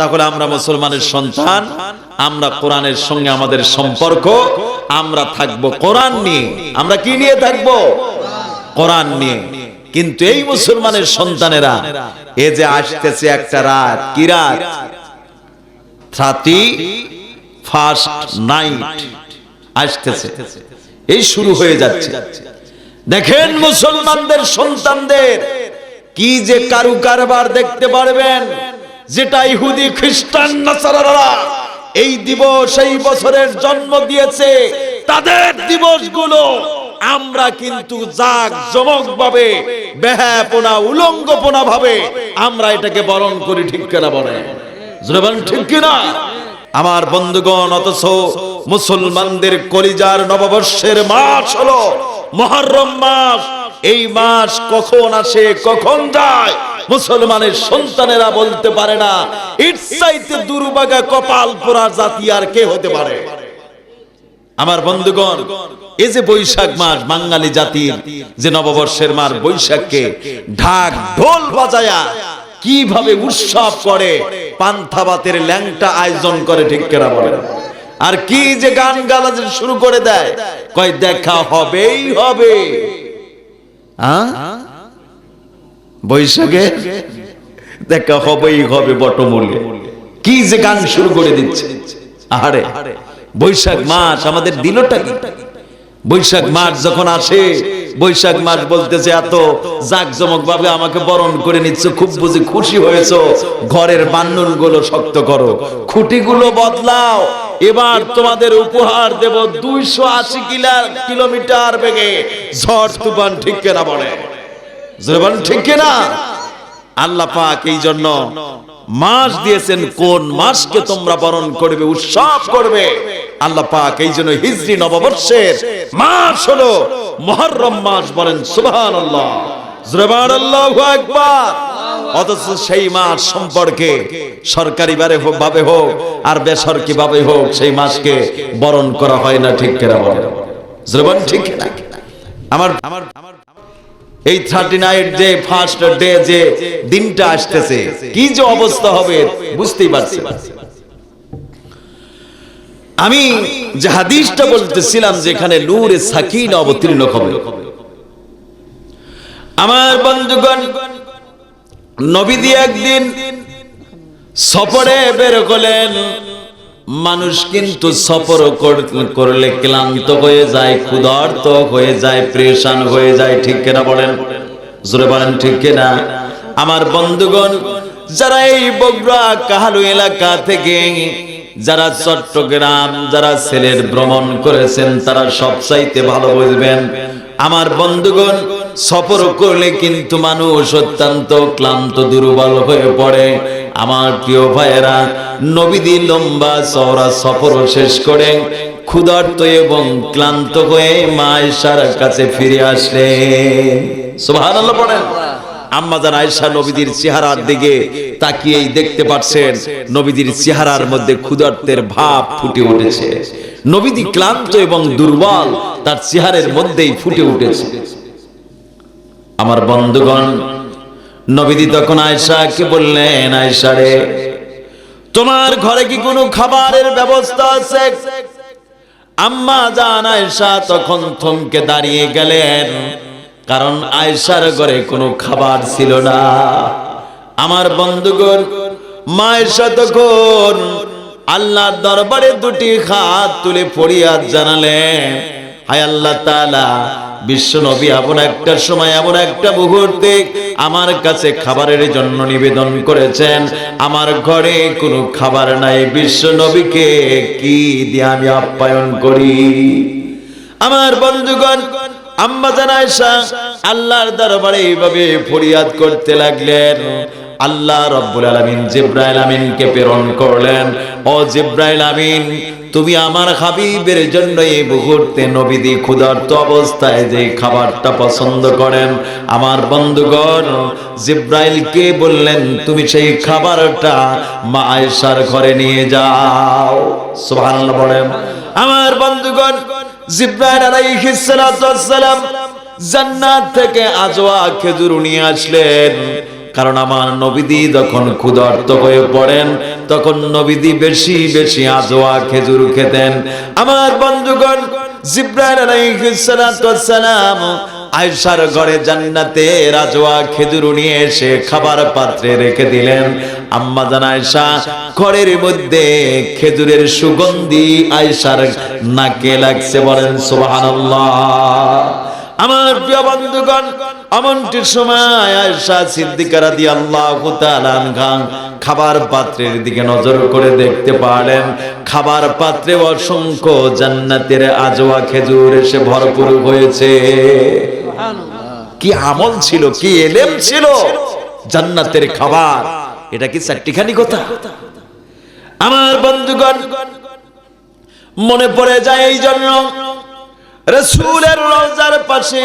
তাহলে আমরা মুসলমানের সন্তান, আমরা কোরআনের সঙ্গে আমাদের সম্পর্ক, আমরা থাকব কোরআন নিয়ে। আমরা কি নিয়ে থাকব? কোরআন নিয়ে। কিন্তু এই মুসলমানের সন্তানেরা, এ যে আসতেছে একটা রাত, কি রাত? থার্টি ফার্স্ট নাইট আসতেছে। এই শুরু হয়ে যাচ্ছে। দেখেন মুসলমানদের সন্তানদের, কি যে কারু কারবার দেখতে পারবেন? যেটা ইহুদি খ্রিস্টান, নাসারারা এই দিবস, এই বছরের জন্ম দিয়েছে, তাদের দিবসগুলো আমরা কিন্তু জাক জমক ভাবে বেহাপনা উলঙ্গপনা ভাবে আমরা এটাকে বরণ করি, ঠিক কেনা বলে ঠিক কিনা? আমার বন্ধুগণ, অথচ মুসলমানদের কলিজার নববর্ষের মাস হলো মহরম মাস। এই মাস কখন আসে, কখন যায়? মুসলমানের সন্তানেরা বলতে পারে না ইটসাইতে দুর্বাগা কপাল পোড়া জাতি আর কে হতে পারে? আমার বন্ধুগণ এই যে বৈশাখ মাস বাঙালি জাতির, যে নববর্ষের মাস বৈশাখকে ঢাক ঢোল বাজায়া কীভাবে উৎসব করে, পান্থাবাতের ল্যাংটা আয়োজন করে, ঠিক কেনা বলে আর কি যে গান গালা শুরু করে দেয়? কয়, দেখা হবেই হবে। আ? বৈশাখে দেখা হবেই হবে বটমূলে। কি যে গান শুরু করে দিচ্ছে। আরে বৈশাখ মাস আমাদের দিলটা কি? বৈশাখ মাস যখন আসে, বৈশাখ মাস বলতেছে, এত জাকজমক ভাবে আমাকে বরণ করে নিচ্ছে, খুব বুঝি খুশি হয়েছো। ঘরের বান্নুলগুলো শক্ত করো, খুঁটিগুলো বদলাও। এবার তোমাদের উপহার দেব দুইশো আশি কিলোমিটার বেগে। ঝড় তুফান ঠিক কেনা বলে? ঠিক কিনা? আল্লাহ পাক এই জন্য মাস দিয়েছেন, কোন মাসকে তোমরা বরণ করবে, উৎসব করবে? আল্লাহ পাক এই জন্য নববর্ষের মাস হলো মাস বলেন অথচ সেই মাস সম্পর্কে সরকারি ভাবে হোক, আর বেসরকারি ভাবে হোক, সেই মাসকে বরণ করা হয় না, ঠিক কেনা বলে জুরবান ঠিক কিনা? আমার আমার এই থার্টি নাইট যে ফার্স্ট ডে যে দিনটা আসতেছে, কি যে অবস্থা হবে, বুঝতেই পারছি আমি যে হাদিসটা বলতেছিলাম যেখানে নূরে সাকিন অবতীর্ণ হবে, আমার বন্ধুগণ নবীদি একদিন সফরে বের করলেন মানুষ কিন্তু সফর কর- করলে ক্লান্ত হয়ে যায়, ক্ষুধার্ত হয়ে যায়, প্রেশান হয়ে যায়, ঠিক কিনা বলেন? জোরে বলেন, ঠিক কিনা? আমার বন্ধুগণ, যারা এই বগুড়া কাহালু এলাকা থেকে, যারা চট্টগ্রাম, যারা ছেলের ভ্রমণ করেছেন, তারা সবচাইতে ভালো বুঝবেন, আমার বন্ধুগণ, সফর করলে কিন্তু মানুষ অত্যন্ত ক্লান্ত, দুর্বল হয়ে পড়ে। আমার প্রিয় ভাইয়েরা নবীদি লম্বা চওড়া সফর শেষ করে ক্ষুধার্ত এবং ক্লান্ত হয়ে মা কাছে ফিরে আসলে সুবহানাল্লাহ পড়েন। চেহারার দিকে তাকিয়েই দেখতে পাচ্ছেন চেহারার মধ্যে ক্ষুধার্তের ভাব ফুটে উঠেছে। নবীদি ক্লান্ত এবং দুর্বল, তার চেহারের মধ্যেই ফুটে উঠেছে। আমার বন্ধুগণ, নবীদি তখন আয়েশাকে বললেন, আয়েশা রে তোমার ঘরে কি কোনো খাবারের ব্যবস্থা আছে? আম্মা জান আয়েশা তখন থমকে দাঁড়িয়ে গেলেন, কারণ আয়েশার ঘরে কোনো খাবার ছিল না। আমার বন্ধুগণ, মায়েশা তখন আল্লাহর দরবারে দুটি হাত তুলে ফরিয়াদ জানালেন, হায় আল্লাহ তাআলা বিশ্ব নবী এমন একটা সময়, এমন একটা মুহূর্তে আমার কাছে খাবারের জন্য নিবেদন করেছেন। আমার ঘরে কোনো খাবার নাই। বিশ্ব নবীকে কি দিয়ে আমি আপ্যায়ন করি? আমার বন্ধুগণ, আম্মা জানাইশা আল্লাহর দরবারে এইভাবে ফরিয়াদ করতে লাগলেন। আল্লাহ রব্বুল আলামিন জিব্রাইল আমিনকে প্রেরণ করলেন। ও জিব্রাইল আমিন, তুমি আমার হাবিবের জন্য এই মুহূর্তে নবীদি ক্ষুধার্ত অবস্থায় যে খাবারটা পছন্দ করেন, আমার বন্ধুগণ জিব্রাইলকে বললেন, তুমি সেই খাবারটা মা আয়েশার ঘরে নিয়ে যাও। সুবহানাল্লাহ বলেন। আমার বন্ধুগণ, জিব্রাইল আলাইহিস সালাম জান্নাত থেকে আজওয়া খেজুর নিয়ে আসলেন। কারণ আমার নবীদি যখন ক্ষুধার্ত হয়ে পড়েন, তখন নবীদি বেশি বেশি আজোয়া খেজুর খেতেন। আমার বন্ধুগণ খেজুরের সুগন্ধি আয়েশার নাকে লাগছে বলেন, সুবহানাল্লাহ। আমার প্রিয় বন্ধুগণ এমনটির সময় আয়েশা সিদ্দিকা রাদিয়াল্লাহু তাআলা আনহা খাবার পাত্রের দিকে নজর করে দেখতে পারলেন, খাবার পাত্রে অসংখ্য জান্নাতের আজওয়া খেজুর এসে ভরপুর হয়েছে। কি আমল ছিল, কি এলেম ছিল? জান্নাতের খাবার, এটা কি চারটিখানি কথা? আমার বন্ধুগণ, মনে পড়ে যায় এই জন্য রসুলের রওজার পাশে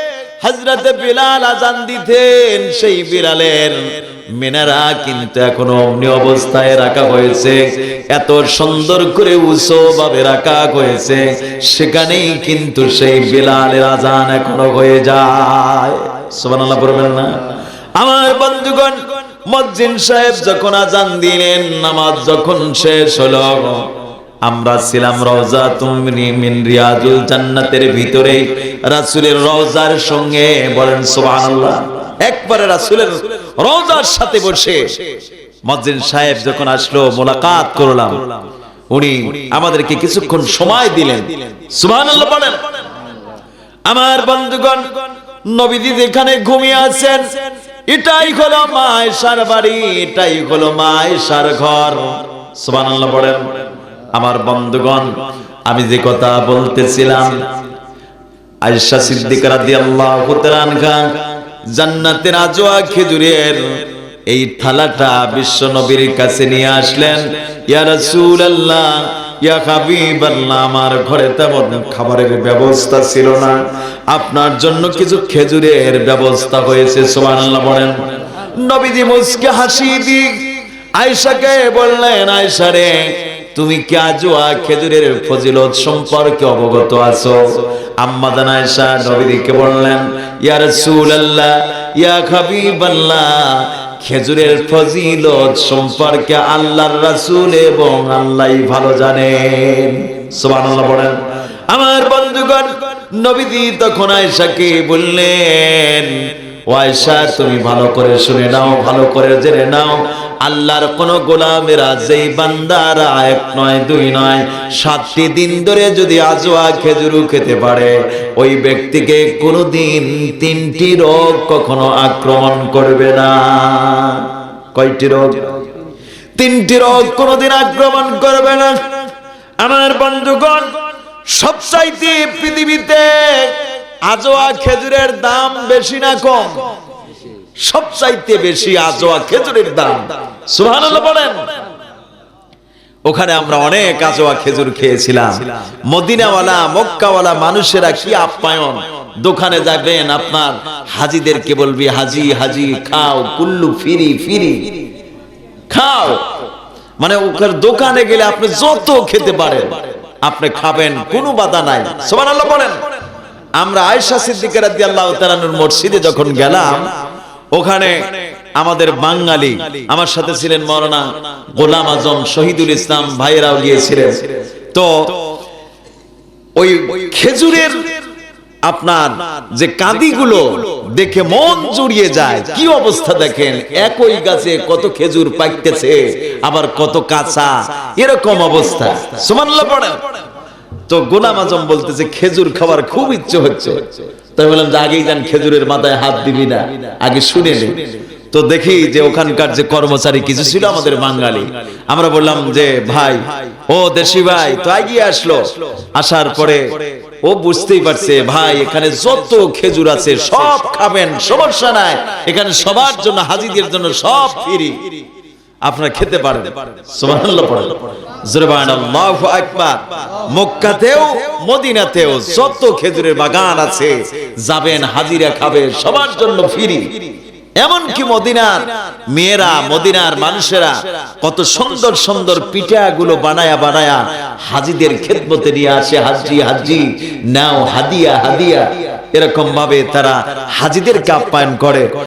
হজরতে বিলাল আজান দিতেন, সেই বিলালের মেনারা কিন্তু এখনও অমনি অবস্থায় রাখা হয়েছে। এত সুন্দর করে উঁচু ভাবে রাখা হয়েছে, সেখানেই কিন্তু সেই বিলালের আজান এখনও হয়ে যায়। সুবহানাল্লাহ বলবেন না? আমার বন্ধুগণ, মসজিদ সাহেব যখন আজান দিলেন, নামাজ যখন শেষ হলো আমরা ছিলাম রওজা তুমি মিন রিয়াজুল জান্নাতের ভিতরে। রাসূলের রওজার সঙ্গে বলেন, সুবহানাল্লাহ। একবারে রাসূলের রওজার সাথে বসে মসজিদ সাহেব যখন আসলো, মোলাকাত করলাম। উনি আমাদেরকে কিছুক্ষণ সময় দিলেন। সুবহানাল্লাহ বলেন, আমার বন্ধুগণ, নবীজি যেখানে ঘুমিয়ে আছেন, এটাই হলো মায়েশার বাড়ি, এটাই হলো মায়েশার ঘর। সুবহানাল্লাহ বলেন। আমার বন্ধুগণ, আমি যে কথা বলতেছিলাম, আয়েশা সিদ্দিকা রাদিয়াল্লাহু তাআলা জান্নাতের আজওয়া খেজুরের এই থালাটা বিশ্ব নবীর কাছে নিয়ে আসলেন। ইয়া রাসূলুল্লাহ, ইয়া হাবিবাল্লাহ, আমার ঘরে তেমন খাবারের ব্যবস্থা ছিল না। আপনার জন্য কিছু খেজুরের ব্যবস্থা হয়েছে, সুবহানাল্লাহ বলেন। নবীজি মুসকে হাসি দিক, আয়েশাকে বললেন, আয়েশা রে তুমি কি আজওয়া খেজুরের ফজিলত সম্পর্কে অবগত আছো? আম্মা জান আয়েশা নবীকে বললেন, ইয়া রাসূলুল্লাহ, ইয়া হাবিবাল্লাহ, খেজুরের ফজিলত সম্পর্কে আল্লাহর রাসূল এবং আল্লাহই ভালো জানেন। সুবহানাল্লাহ বলেন, আমার বন্ধুগণ, নবীজি তখন আয়েশাকে বললেন, ও আয়েশা, তুমি ভালো করে শুনে নাও, ভালো করে জেনে নাও আল্লাহর কোন গোলামেরা যেই বান্দারা এক নয়, দুই নয়, সাতটি দিন ধরে যদি আজোয়া খেজুরু খেতে পারে, ওই ব্যক্তিকে কোনোদিন তিনটি রোগ কখনো আক্রমণ করবে না। কয়টি রোগ? তিনটি রোগ কোনোদিন আক্রমণ করবে না। আমার বন্ধুগণ, সবচাইতে পৃথিবীতে আজোয়া খেজুরের দাম বেশি না কম। সবচাইতে বেশি আজোয়া খেজুরের দাম। সুবহানাল্লাহ বলেন। ওখানে আমরা অনেক আজোয়া খেজুর খেয়েছিলাম। মদিনাওয়ালা মক্কাওয়ালা মানুষেরা কি আপ্যায়ন? দোকানে যাবেন আপনার হাজিদেরকে বলবি হাজি হাজি খাও কুল্লু ফিরি ফিরি। খাও। মানে ওখানে দোকানে গেলে আপনি যত খেতে পারেন আপনি খাবেন কোনো বাধা নাই। সুবহানাল্লাহ বলেন। আমরা আয়েশা সিদ্দিকা রাদিয়াল্লাহু তাআলার মসজিদে যখন গেলাম ওখানে আমাদের বাঙালি, আমার সাথে ছিলেন মরনা গোলাম আজম শহীদুল ইসলাম ভাইয়েরাও গিয়েছিলেন। তো ওই খেজুরের আপনার যে কাঁদিগুলো দেখে মন জুড়িয়ে যায়, কি অবস্থা দেখেন? একই গাছে কত খেজুর পাইতেছে, আবার কত কাঁচা, এরকম অবস্থা। সুমান্লা পড়েন। তো গোলাম আজম বলতেছে, খেজুর খাবার খুব ইচ্ছে হচ্ছে। তাই বললাম যে আগেই যান খেজুরের মাথায় হাত দিবি না। আগে শুনে নে। তো দেখি যে ওখানকার যে কর্মচারী কিছু ছিল আমাদের বাঙালি। আমরা বললাম যে, ভাই, ও দেশি ভাই, তো এগিয়ে আসলো। আসার পরে ও বুঝতেই পারছে, ভাই, এখানে যত খেজুর আছে, সব খাবেন, সমস্যা নাই। এখানে সবার জন্য, হাজিদের জন্য সব ফ্রি। আপনারা খেতে পারেন। সুবহানাল্লাহ মেয়েরা, মদিনার মানুষেরা কত সুন্দর সুন্দর পিঠাগুলো বানায়া বানায়া হাজিদের খেদমতে নিয়ে আসে, হাজি হাজি, নাও, হাদিয়া হাদিয়া। এরকম ভাবে তারা হাজিদেরকে আপ্যায়ন করে।